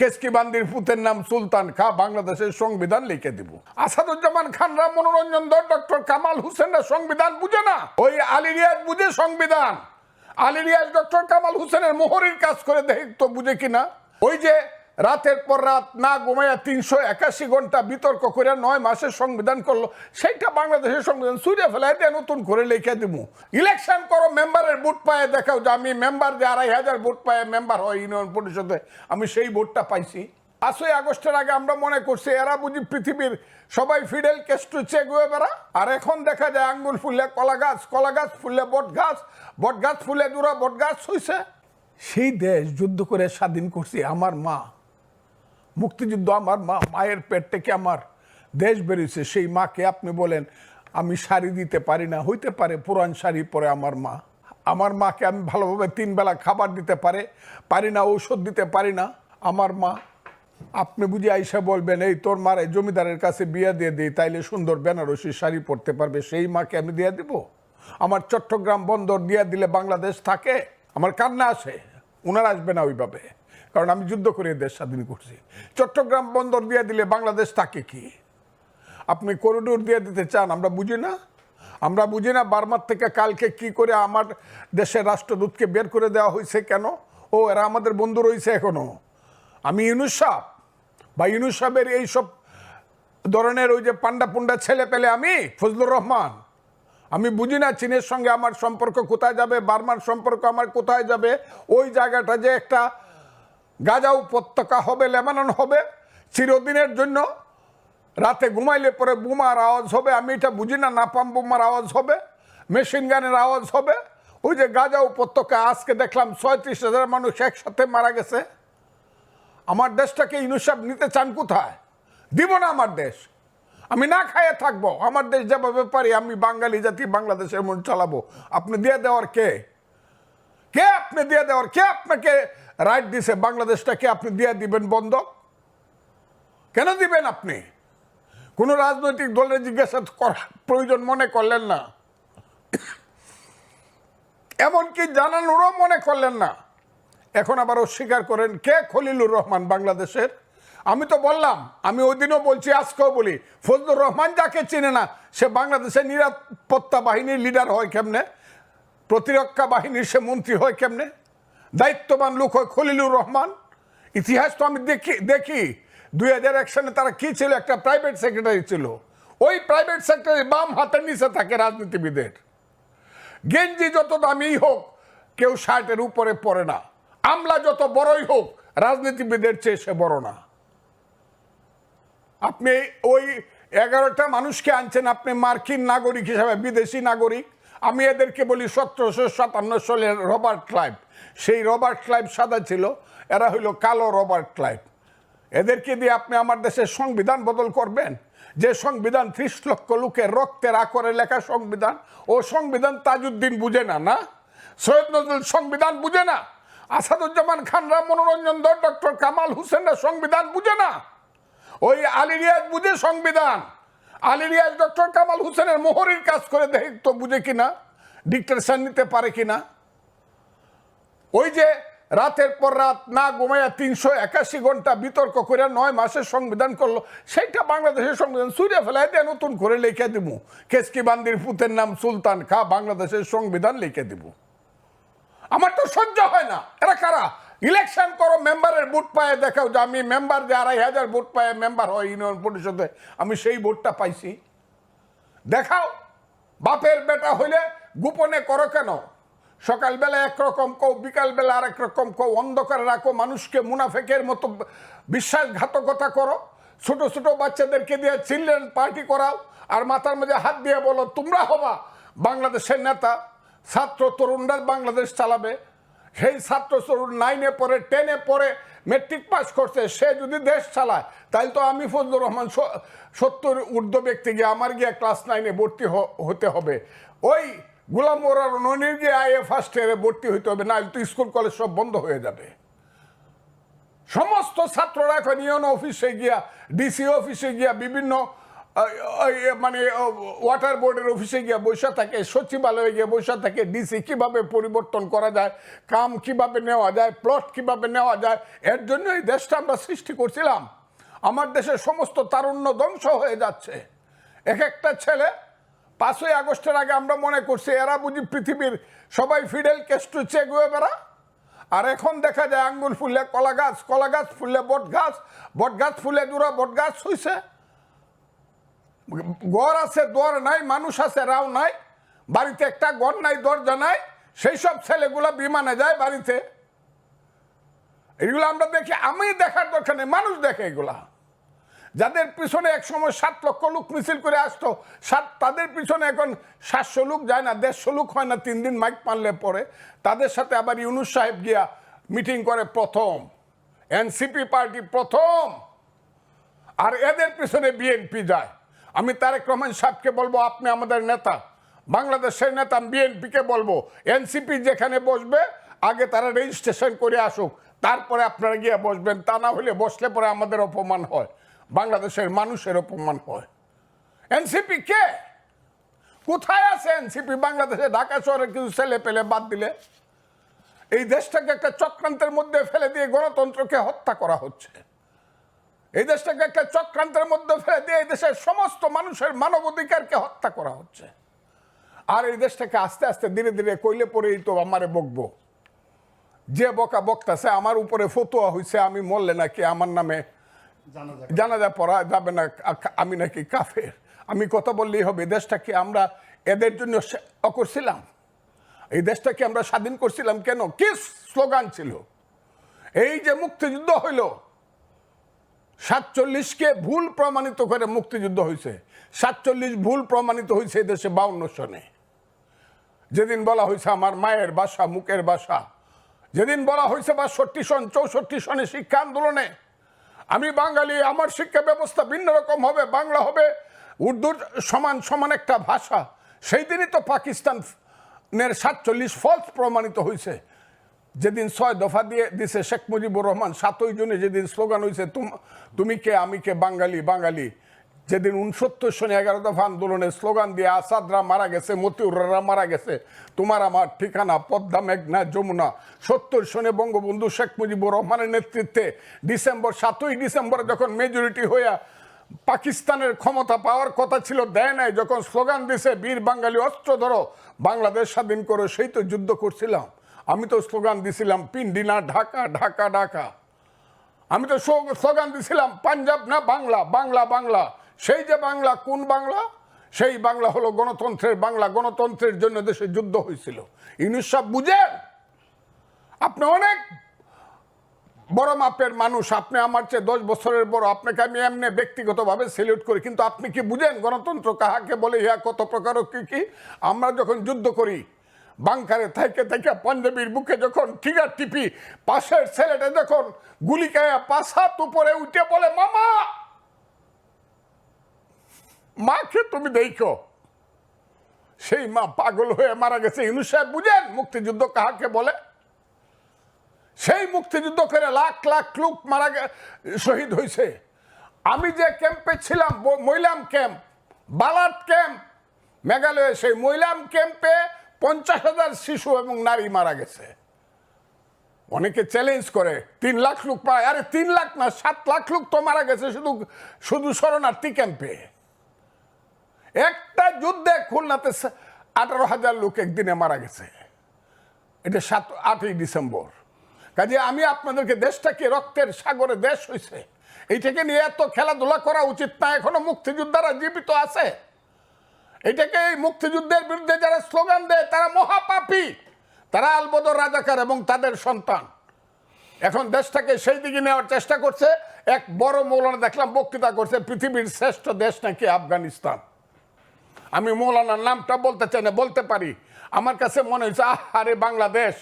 কেসকিবান্দির পুতের নাম সুলতান খা, বাংলাদেশের সংবিধান লিখে দিব। আসাদুজ্জামান খানরা মনোরঞ্জন ধর ডক্টর কামাল হোসেনরা সংবিধান বুঝে না? ওই আলী রিয়াজ বুঝে সংবিধান। আলী রিয়াজ ডক্টর কামাল হোসেনের মোহরির কাজ করে দেখ তো বুঝে কিনা? ওই যে রাতের পর রাত না ঘুমাইয়া তিনশো একাশি ঘণ্টা বিতর্ক করে নয় মাসের সংবিধান করল, সেইটা বাংলাদেশের সংবিধান সুরে ফেলায় দিয়ে নতুন করে লিখে দিব ইলেকশন করো, মেম্বারের ভোট পায়ে, দেখাও যে আমি মেম্বার যে আড়াই হাজার ভোট পায়ে, মেম্বার হয় ইউনিয়ন পরিষদে, আমি সেই ভোটটা পাইছি। পাঁচই আগস্টের আগে আমরা মনে করছি, এরা বুঝি পৃথিবীর সবাই ফিডেল কেস্টু চেক হয়ে বেড়া আর এখন দেখা যায় আঙ্গুল ফুললে কলা গাছ কলা গাছ ফুললে বট গাছ বট গাছ ফুলে দূরা বট গাছ হইছে। সেই দেশ যুদ্ধ করে স্বাধীন করছি আমার মা। মুক্তিযুদ্ধ আমার মা, মায়ের পেট থেকে আমার দেশ বেরিয়েছে, সেই মাকে আপনি বলেন, আমি শাড়ি দিতে পারি না। হইতে পারে, পুরান শাড়ি পরে আমার মা। আমার মাকে আমি ভালোভাবে তিন বেলা খাবার দিতে পারে, পারি না, ঔষধ দিতে পারি না, আমার মা। আপনি বুঝি আইসা বলবেন, এই তোর মারে জমিদারের কাছে বিয়ে দিয়ে দিই, তাইলে সুন্দর বেনারসি শাড়ি পরতে পারবে, সেই মাকে আমি দিয়ে দিব। আমার চট্টগ্রাম বন্দর দিয়ে দিলে বাংলাদেশ থাকে, আমার কান্না আসে ওনার আসবে না ওইভাবে। কারণ আমি যুদ্ধ করে দেশ স্বাধীন করছি। চট্টগ্রাম বন্দর দিয়ে দিলে বাংলাদেশ থাকে কি? আপনি করিডোর দিয়ে দিতে চান, আমরা বুঝি না? আমরা বুঝি না বার্মার থেকে কালকে কি করে আমার দেশের রাষ্ট্রদূতকে বের করে দেওয়া হয়েছে কেন? ও, এরা আমাদের বন্ধু রয়েছে এখনও। আমি ইউনুস সাহ বা ইউনুস সাহেবের এইসব ধরনের ওই যে পান্ডা পুন্ডা ছেলে পেলে আমি, ফজলুর রহমান। আমি বুঝি না চীনের সঙ্গে আমার সম্পর্ক কোথায় যাবে, বার্মার সম্পর্ক আমার কোথায় যাবে? ওই জায়গাটা যে একটা গাজা উপত্যকা হবে, লেবানন হবে, চিরদিনের জন্য। রাতে ঘুমাইলে পরে বোমার আওয়াজ হবে, আমি এটা বুঝি না, নাপাম বোমার আওয়াজ হবে, মেশিন গানের আওয়াজ হবে। ওই যে গাজা উপত্যকা, আজকে দেখলাম ছয়ত্রিশ হাজার মানুষ একসাথে মারা গেছে। আমার দেশটাকে ইনুসাব নিতে চান কোথায়? দিব না আমার দেশ। আমি না খাইয়ে থাকব, আমার দেশ যেভাবে পারি আমি বাঙালি জাতি, বাংলাদেশের মন চালাবো। আপনি দিয়ে দেওয়ার কে? কে আপনি দিয়ে দেওয়ার? কে আপনাকে রাইট দিছে, বাংলাদেশটাকে আপনি দিয়ে দিবেন বন্ধ। কেন দিবেন আপনি? কোনো রাজনৈতিক দলের জিজ্ঞাসা করার প্রয়োজন মনে করলেন না। এমনকি জানানোরও মনে করলেন না। এখন আবার অস্বীকার করেন, কে খলিলুর রহমান বাংলাদেশের? আমি তো বললাম, আমি ওই দিনও বলছি, আজকেও বলি, ফজলুর রহমান যাকে চিনে না, সে বাংলাদেশের নিরাপত্তা বাহিনীর লিডার হয় কেমনে? প্রতিরক্ষা বাহিনীর সে মন্ত্রী হয় কেমনে? দায়িত্ববান লোক হয় খলিলুর রহমান। ইতিহাস তো আমি দেখি দেখি। দুই হাজার এক সালে তারা কী ছিল? একটা প্রাইভেট সেক্রেটারি ছিল। ওই প্রাইভেট সেক্রেটারি বাম হাতের নিচে থাকে রাজনীতিবিদের। গেঞ্জি যত দামি হোক, কেউ শার্টের উপরে পড়ে না। আমলা যত বড়ই হোক, রাজনীতিবিদের চেয়ে সে বড় না। আপনি ওই এগারোটা মানুষকে আনছেন, আপনি মার্কিন নাগরিক হিসাবে, বিদেশি নাগরিক। আমি এদেরকে বলি সতেরোশো সাতান্ন সালের রবার্ট ক্লাইভ। সেই রবার্ট ক্লাইভ সাদা ছিল, এরা হইল কালো রবার্ট ক্লাইভ। এদেরকে দিয়ে আপনি আমার দেশের সংবিধান বদল করবেন? যে সংবিধান ত্রিশ লক্ষ লোকের রক্তের আকরে লেখা সংবিধান, ও সংবিধান তাজউদ্দিন বুঝে না না? সৈয়দ নজরুল সংবিধান বুঝে না? আসাদুজ্জামান খানরা মনোরঞ্জন দর ডক্টর কামাল হোসেনরা সংবিধান বুঝে না? ওই আলী রিয়াজ বুঝে সংবিধান। আলী রিয়াজ ডক্টর কামাল হোসেনের মোহরের কাজ করে দেখ তো বুঝে কিনা? ডিক্টেশন নিতে পারে কিনা? ওই যে রাতের পর রাত না ঘুমাইয়া তিনশো একাশি ঘণ্টা বিতর্ক করে নয় মাসের সংবিধান করল, সেইটা বাংলাদেশের সংবিধান। সুরে ফেলাই দিয়ে নতুন করে লিখে দিব। কেসকি বান্দির পুতের নাম সুলতান খা বাংলাদেশের সংবিধান লিখে দিব। আমার তো সহ্য হয় না। এরা কারা? ইলেকশন করো, মেম্বারের ভোট পায়ে দেখাও যে আমি মেম্বার যে আড়াই হাজার ভোট পায়ে মেম্বার হয় ইউনিয়ন পরিষদে, আমি সেই ভোটটা পাইছি। দেখাও, বাপের বেটা হইলে গোপনে করো কেন? সকালবেলা একরকম কও, বিকালবেলা আরেক রকম কও, অন্ধকারে রাখো, মানুষকে মুনাফেকের মতো বিশ্বাসঘাতকতা করো। ছোট ছোট বাচ্চাদেরকে দিয়ে চিলড্রেন পার্টি করাও, আর মাথার মধ্যে হাত দিয়ে বলো, তোমরা হবা বাংলাদেশের নেতা, ছাত্র তরুণরা বাংলাদেশ চালাবে। সেই ছাত্র তরুণ নাইনে পড়ে টেনে পড়ে মেট্রিক পাস করছে, সে যদি দেশ চালায় তাহলে তো আমি ফজলুর রহমান সত্তর ঊর্ধ্ব ব্যক্তি গিয়ে আমার গিয়ে ক্লাস নাইনে ভর্তি হতে হবে। ওই গুলাম মোরার ননির গিয়ে আইএ ফার্স্ট ইয়ারে ভর্তি হইতে হবে না তো স্কুল কলেজ সব বন্ধ হয়ে যাবে। সমস্ত ছাত্ররা এখন ইউন অফিসে গিয়া ডিসি অফিসে গিয়া, বিভিন্ন মানে ওয়াটার বোর্ডের অফিসে গিয়ে বসে থাকে, সচিবালয়ে গিয়ে বসে থাকে ডিসি কীভাবে পরিবর্তন করা যায়, কাম কীভাবে নেওয়া যায় প্লট কীভাবে নেওয়া যায়, এর জন্য এই দেশটা আমরা সৃষ্টি করছিলাম। আমার দেশের সমস্ত তারুণ্য ধ্বংস হয়ে যাচ্ছে। এক একটা ছেলে, পাঁচই আগস্টের আগে আমরা মনে করছি, এরা বুঝি পৃথিবীর সবাই ফিডেল কেস্টু চেগুয়ে বেড়া। আর এখন দেখা যায় আঙ্গুল ফুললে কলা গাছ কলা গাছ ফুললে বট গাছ বট গাছ ফুলে দূরা বট গাছ হইছে। ঘর আছে, দর নাই, মানুষ আছে, রাও নাই, বাড়িতে একটা ঘর নাই, দরজা নাই, সেই সব ছেলেগুলা বিমানে যায় বাড়িতে। এগুলো আমরা দেখি, আমি দেখার দরকার নেই, মানুষ দেখে এগুলা। যাদের পিছনে এক সময় সাত লক্ষ লোক মিছিল করে আসতো, সাত, তাদের পিছনে এখন সাতশো লোক যায় না, দেড়শো লোক হয় না, তিন দিন মাইক মারলে পরে। তাদের সাথে আবার ইউনুস সাহেব গিয়া মিটিং করে প্রথম। এনসিপি পার্টি প্রথম। আর এদের পিছনে বিএনপি যায়। আমি তারেক রহমান সাহেবকে বলব, আপনি আমাদের নেতা। বাংলাদেশের নেতা বিএনপিকে বলব, এনসিপি যেখানে বসবে, আগে তারা রেজিস্ট্রেশন করে আসুক, তারপরে আপনারা গিয়ে বসবেন, তা না হলে বসলে পরে আমাদের অপমান হয়, বাংলাদেশের মানুষের অপমান হয়। এনসিপি কে? কোথায় আছে এনসিপি? বাংলাদেশে ঢাকা শহরে কিছু ছেলে পেলে বাদ দিলে? এই দেশটাকে একটা চক্রান্তের মধ্যে ফেলে দিয়ে গণতন্ত্রকে হত্যা করা হচ্ছে। এই দেশটাকে একটা চক্রান্তের মধ্যে ফেলে দিয়ে এই দেশের সমস্ত মানুষের মানব অধিকারকে হত্যা করা হচ্ছে। আর এই দেশটাকে আস্তে আস্তে ধীরে ধীরে কইলে পরেই তো আমারে বকবো। যে বকা বক্তাছে, আমার উপরে ফতোয়া হয়েছে আমি মরলে নাকি আমার নামে জানাজা পড়া যাবে না, আমি নাকি কাফের। আমি কথা বললেই হবে দেশটাকে আমরা এদের জন্য করছিলাম এই দেশটাকে আমরা স্বাধীন করছিলাম কেন? কি স্লোগান ছিল? এই যে মুক্তিযুদ্ধ হইল সাতচল্লিশকে ভুল প্রমাণিত করে মুক্তিযুদ্ধ হয়েছে। সাতচল্লিশ ভুল প্রমাণিত হয়েছে দেশে বাউন্ন সনে। যেদিন বলা হয়েছে আমার মায়ের বাসা, মুখের বাসা। যেদিন বলা হয়েছে বাষট্টি সন, চৌষট্টি সনে শিক্ষা আন্দোলনে। আমি বাঙালি, আমার শিক্ষা ব্যবস্থা ভিন্ন রকম হবে, বাংলা হবে, উর্দুর সমান সমান একটা ভাষা। সেই দিনই তো পাকিস্তানের সাতচল্লিশ ফলস প্রমাণিত হয়েছে। যেদিন ছয় দফা দিয়ে দিছে শেখ মুজিবুর রহমান, সাতই জুনে যেদিন স্লোগান হয়েছে তুম- কে, আমি কে, বাঙালি বাঙালি। যেদিন উনসত্তর সনে এগারো দফা আন্দোলনে স্লোগান দিয়ে আসাদরা মারা গেছে, মতিউররা মারা গেছে, তোমার আমার ঠিকানা, পদ্মা, মেঘনা, যমুনা। সত্তর সনে বঙ্গবন্ধু শেখ মুজিবুর রহমানের নেতৃত্বে ডিসেম্বর, সাতই ডিসেম্বর যখন মেজরিটি হইয়া পাকিস্তানের ক্ষমতা পাওয়ার কথা ছিল দেয় নাই, যখন স্লোগান দিছে, বীর বাঙালি, অস্ত্র ধরো, বাংলাদেশ স্বাধীন করো, সেই তো যুদ্ধ করছিলাম। আমি তো স্লোগান দিছিলাম, পিন্ডি না, ঢাকা ঢাকা ঢাকা। আমি তো স্লোগান দিছিলাম, পাঞ্জাব না, বাংলা বাংলা বাংলা। সেই যে বাংলা, কোন বাংলা? সেই বাংলা হলো গণতন্ত্রের বাংলা, গণতন্ত্রের জন্য দেশে যুদ্ধ হয়েছিল। ইউনুস বুঝেন? আপনি অনেক বড় মাপের মানুষ, আপনি আমার চেয়ে দশ বছরের বড়, আপনাকে আমি এমনি ব্যক্তিগতভাবে সেলিউট করি, কিন্তু আপনি কি বুঝেন গণতন্ত্র কাহাকে বলে, ইহা কত প্রকার কি কি? আমরা যখন যুদ্ধ করি বাংকারে থেকে থেকে পাঞ্জাবির বুকে যখন ঠিকার টিপি, পাশের ছেলেটা যখন গুলি খায়া পাঁচ উপরে উঠে বলে, মামা! মাকে তুমি দেখো। সেই মা পাগল হয়ে মারা গেছে। ইনু সাহেব বুঝেন মুক্তিযুদ্ধ কাহাকে বলে? সেই মুক্তিযুদ্ধ করে লাখ লাখ লোক মারা শহীদ হয়েছে আমি যে ক্যাম্পে ছিলাম মৈলাম ক্যাম্প, বালাট ক্যাম্প, মেঘালয়ে সেই মৈলাম ক্যাম্পে পঞ্চাশ হাজার শিশু এবং নারী মারা গেছে। অনেকে চ্যালেঞ্জ করে, তিন লাখ লোক পায়। আরে তিন লাখ না, সাত লাখ লোক তো মারা গেছে শুধু শুধু শরণার্থী ক্যাম্পে একটা যুদ্ধে খুলনাতে আঠারো হাজার লোক একদিনে মারা গেছে। এটা সাত, আটই ডিসেম্বর। কাজে আমি আপনাদেরকে দেশটাকে রক্তের সাগরে দেশ হয়েছে এইটাকে নিয়ে এত খেলাধুলা করা উচিত না, এখনও মুক্তিযোদ্ধারা জীবিত আছে। এটাকে এই মুক্তিযুদ্ধের বিরুদ্ধে যারা স্লোগান দেয়, তারা মহাপাপী। তারা আলবদর রাজাকার এবং তাদের সন্তান। এখন দেশটাকে সেই দিকে নেওয়ার চেষ্টা করছে। এক বড় মৌলানা দেখলাম বক্তৃতা করছে, পৃথিবীর শ্রেষ্ঠ দেশ নাকি আফগানিস্তান। আমি মৌলানার নামটা বলতে চাই না, বলতে পারি। আমার কাছে মনে হয়েছে, আহ আরে বাংলাদেশ